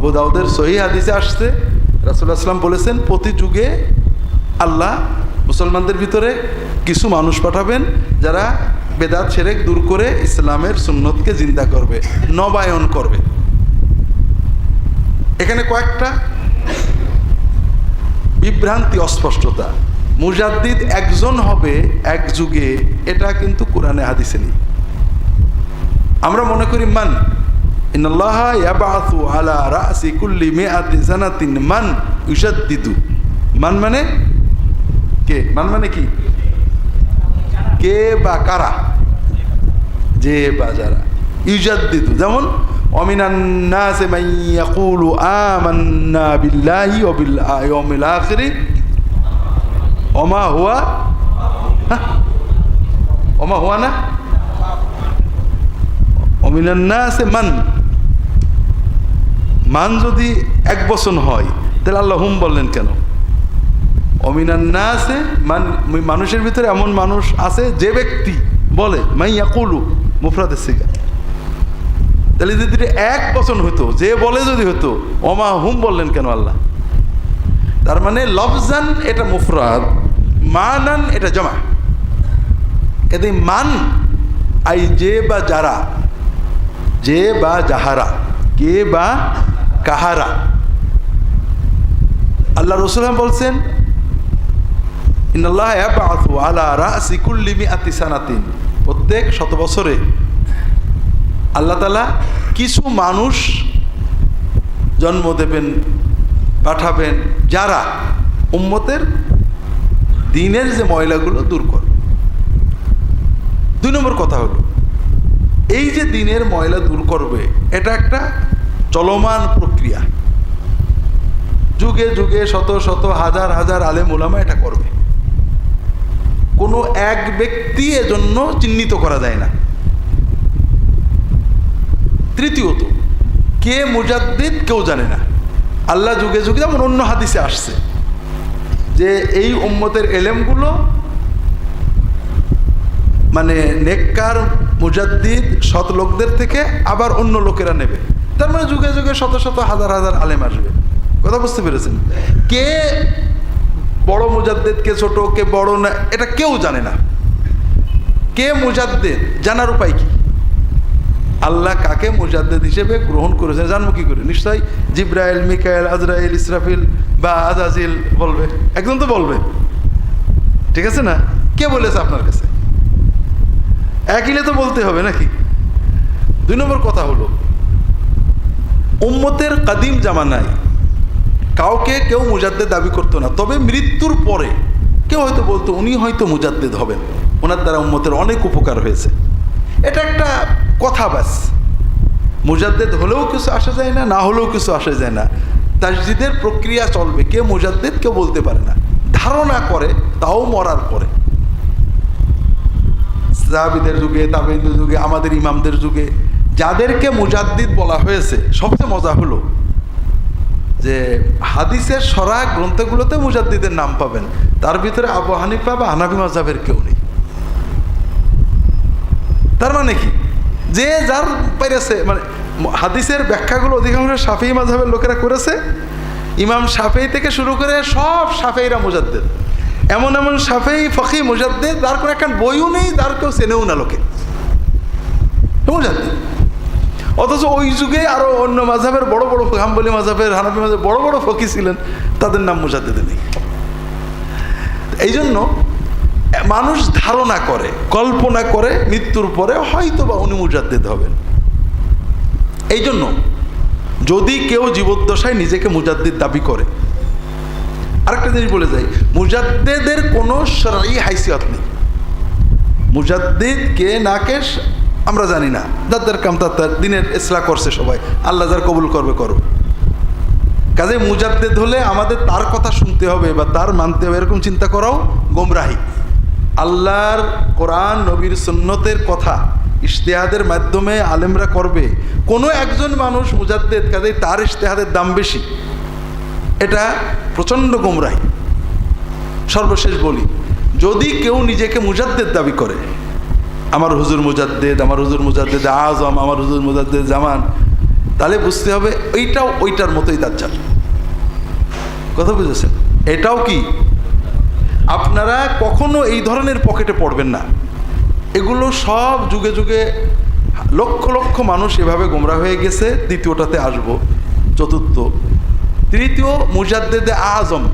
আবু দাউদের সহি হাদিসে আসছে। রাসুল্লাহ আসলাম বলেছেন, প্রতি যুগে আল্লাহ মুসলমানদের ভিতরে কিছু মানুষ পাঠাবেন যারা বেদাত সেরেক দূর করে ইসলামের সুন্নতকে জিন্দা করবে, নবায়ন করবে। এখানে কয়েকটা বিভ্রান্তি, অস্পষ্টতা। মুজাদ্দিদ একজন হবে এক যুগে, এটা কিন্তু কোরআনে, হাদিসে নেই। আমরা মনে করি, মান ইন্নাল্লাহ ইয়াবাসু আলা রাসি কুল্লি মিআতি সানাতিন মান ইউশাদ্দিদু। মান মানে কে? মান মানে কি? কে বা কারা? যে বা যারা। ইউজাদ্দিদু যেমন, অমিনান নাসে মান ইয়াকুলু আমান্না বিল্লাহি ওয়া বিল ইয়াউমিল আখিরি। ওমা হুয়া? হ্যাঁ? ওমা হুয়া না? অমিনান্নাসে মান যদি এক বচন হয়, তাহলে আল্লাহ হুম বললেন কেন? অমিনান্নাসে মান মানুষের ভিতরে এমন মানুষ আছে যে ব্যক্তি বলে, মাই ইয়াকুলু মুফরাদের সিগা। তাহলে যদি এক বচন হতো যে বলে যদি হতো অমা হুম বললেন কেন আল্লাহ? তার মানে লফজান এটা মুফরাদ, মানান এটা জমা। এতে মান, আই যে বা যারা, যে বা যাহারা, কে বা কাহারা। আল্লাহ রসুল বলছেন প্রত্যেক শত বছরে আল্লাহ তালা কিছু মানুষ জন্ম দেবেন, পাঠাবেন, যারা উম্মতের দিনের যে ময়লাগুলো দূর করবে দুই নম্বর কথা হলো, এই যে দিনের ময়লা দূর করবে, এটা একটা চলমান প্রক্রিয়া যুগে যুগে শত শত হাজার হাজার আলেম ওলামা এটা করবে। কোনো এক ব্যক্তি এজন্য চিহ্নিত করা যায় না। তৃতীয়ত, কে মুজাদ্দিদ কেউ জানে না। আল্লাহ যুগে যুগে যেমন অন্য হাদিসে আসছে যে এই উম্মতের এলেমগুলো মানে নেককার, মুজাদ্দিদ, সৎ লোকদের থেকে আবার অন্য লোকেরা নেবে। তার মানে যুগে যুগে শত শত হাজার হাজার আলেম আসবে। কথা বুঝতে পেরেছেন? কে বড় মুজাদ্দিদ, কে ছোট, কে বড় না, এটা কেউ জানে না। কে মুজাদ্দিদ, জানার উপায় কি? আল্লাহ কাকে মুজাদ্দিদ হিসেবে গ্রহণ করেছেন, জানব কি করে? নিশ্চয়ই জিব্রাইল, মিকাইল, আজরাইল, ইসরাফিল বা আজাজিল বলবে? একদম তো বলবে। ঠিক আছে না? কে বলেছে আপনার কাছে? একইলে তো বলতে হবে নাকি? দুই নম্বর কথা হলো উম্মতের কাদিম জামানায় কাউকে কেউ মুজাদ্দেদ দাবি করতো না। তবে মৃত্যুর পরে কেউ হয়তো বলতো, উনি হয়তো মুজাদ্দেদ হবেন। ওনার দ্বারা উম্মতের অনেক উপকার হয়েছে। এটা একটা কথা ব্যাস মুজাদ্দেদ হলেও কিছু আসা যায় না না হলেও কিছু আসা যায় না। তাসজিদের প্রক্রিয়া চলবে, কে মুজাদ্দেদ কেউ বলতে পারে না। ধারণা করে, তাও মরার পরে। সাহাবিদের যুগে তাবেদের যুগে, আমাদের ইমামদের যুগে যাদেরকে মুজাদ্দিদ বলা হয়েছে, সবচেয়ে মজা হলো যে হাদিসের সরা গ্রন্থগুলোতে মুজাদ্দিদের নাম পাবেন। তার ভিতরে আবু হানিফা বা হানাফি মাজাবের কেউ নেই। তার মানে কি? যে যার পেরেছে মানে হাদিসের ব্যাখ্যাগুলো অধিকাংশ সাফেই মাঝহের লোকেরা করেছে। ইমাম সাফেই থেকে শুরু করে সব সাফেইরা মুজাদ্দেদ। এমন এমন সাফেই ফকি মুজাদ্দেদ তার কোনো একটা বইও নেই তার কেউ চেনেও না লোকে। মুজাদ্দেদ। অথচ ওই যুগে আরও অন্য মাঝাবের বড় বড় হাম্বলি মাঝাবের হানাফি মাঝাব বড় বড় ফকি ছিলেন, তাদের নাম মুজাদ্দেদে নেই এই জন্য মানুষ ধারণা করে, কল্পনা করে, মৃত্যুর পরে হয়তো বা উনি মুজাদ্দেদ হবেন। এই জন্য যদি কেউ জীবদ্দশায় নিজেকে মুজাদ্দিদ দাবি করে, আরেকটা জিনিস বলে যাই, মুজাদ্দেদের কোনো সরাই হাইসিয়ত নেই। মুজাদ্দিদ কে না কে আমরা জানি না। দাদার কাম তার দিনের ইসলা করছে সবাই। আল্লাহ যার কবুল করবে করো কাজে মুজাদ্দেদ হলে আমাদের তার কথা শুনতে হবে বা তার মানতে হবে, এরকম চিন্তা করাও গোমরাহি। আল্লাহর কোরআন, নবীর সুন্নতের কথা ইশতেহাদের মাধ্যমে আলেমরা করবে। কোনো একজন মানুষ মুজাদ্দেদ কাজে তার ইশতেহাদের দাম বেশি। এটা প্রচণ্ড গোমরাহি। সর্বশেষ বলি, যদি কেউ নিজেকে মুজাদ্দেদ দাবি করে আমার হুজুর মুজাদ্দেদ, আমার হুজুর মুজাদ্দেদ আজম, আমার হুজুর মুজাদ্দেদ জামান। তাহলে বুঝতে হবে এইটাও ওইটার মতোই দাজ্জাল। কথা বুঝেছেন? এটাও কি? আপনারা কখনো এই ধরনের পকেটে পড়বেন না। এগুলো সব যুগে যুগে লক্ষ লক্ষ মানুষ এভাবে গোমরা হয়ে গেছে, দ্বিতীয়টাতে আসব, চতুর্থ। তৃতীয়, মুজাদ্দেদে আজম।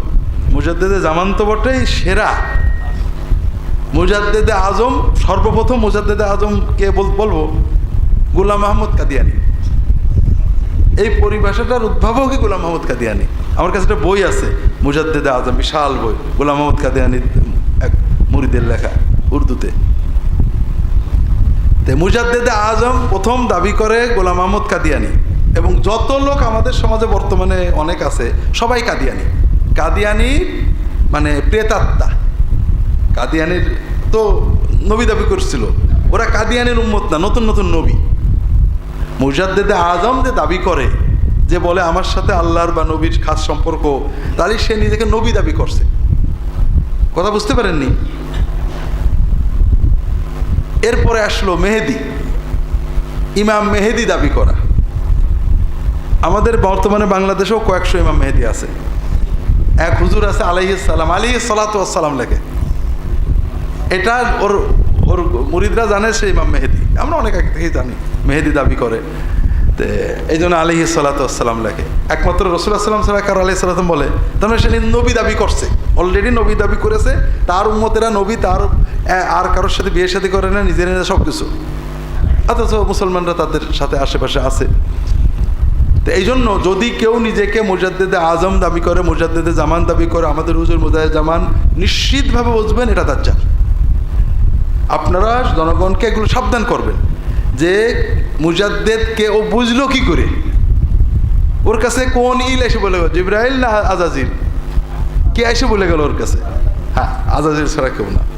মুজাদ্দেদে জামান তো বটেই সেরা। মুজাদ্দেদে আজম, সর্বপ্রথম মুজাদ্দেদে আজম কে বল বলব? গোলাম মাহমুদ কাদিয়ানি। এই পরিভাষাটার উদ্ভাবকই গোলাম মাহমুদ কাদিয়ানি। আমার কাছে একটা বই আছে, মুজাদ্দেদে আজম, বিশাল বই। গোলাম মাহমুদ কাদিয়ানি এক মুরিদের লেখা, উর্দুতে। মুজাদ্দেদে আজম প্রথম দাবি করে গোলাম মাহমুদ কাদিয়ানি। এবং যত লোক আমাদের সমাজে বর্তমানে অনেক আছে, সবাই কাদিয়ানি। কাদিয়ানি মানে প্রেতাত্মা। কাদিয়ানির তো নবী দাবি করছিল। ওরা কাদিয়ানির উম্মত না, নতুন নতুন নবী। মুজাদ্দেদে আজম যে দাবি করে যে বলে, আমার সাথে আল্লাহর বা নবীর খাস সম্পর্ক। তাহলে সে নিজেকে নবী দাবি করছে। কথা বুঝতে পারেননি? এরপরে আসলো মেহেদি। ইমাম মেহেদি দাবি করা। আমাদের বর্তমানে বাংলাদেশেও কয়েকশো ইমাম মেহেদি আছে। এক হুজুর আছে আলাইসালাম আলী সালাতাম লেখে। এটা ওর ওর মুরিদরা জানে সে ইমাম মেহেদি। আমরা অনেক আগে থেকেই জানি, মেহেদি দাবি করে। তো এই জন্য আলহি সাল্লাতাম লেখে। একমাত্র রসুল্লাহ সাল্লাম ছাড়া কারও আলহি সাল্লাম বলে, তার মানে সে নবী দাবি করছে। অলরেডি নবী দাবি করেছে, তার উম্মতেরা নবী, তার আর কারোর সাথে বিয়ে সাথে করে না, নিজের সব কিছু অথচ মুসলমানরা তাদের সাথে আশেপাশে আছে। তো এই জন্য যদি কেউ নিজেকে মুজাদ্দেদে আজম দাবি করে, মুজাদ্দেদে জামান দাবি করে, আমাদের হুজুর মুজাহিদ জামান নিশ্চিতভাবে বুঝবেন এটা তার দাজ্জাল। আপনারা জনগণকে এগুলো সাবধান করবেন যে মুজাদ্দেদকে ও বুঝলো কি করে? ওর কাছে কোন ইল এসে বলে গেল, জিব্রাইল না আজাজিল? কে এসে বলে গেল ওর কাছে? হ্যাঁ আজাজিল ছাড়া কেউ না।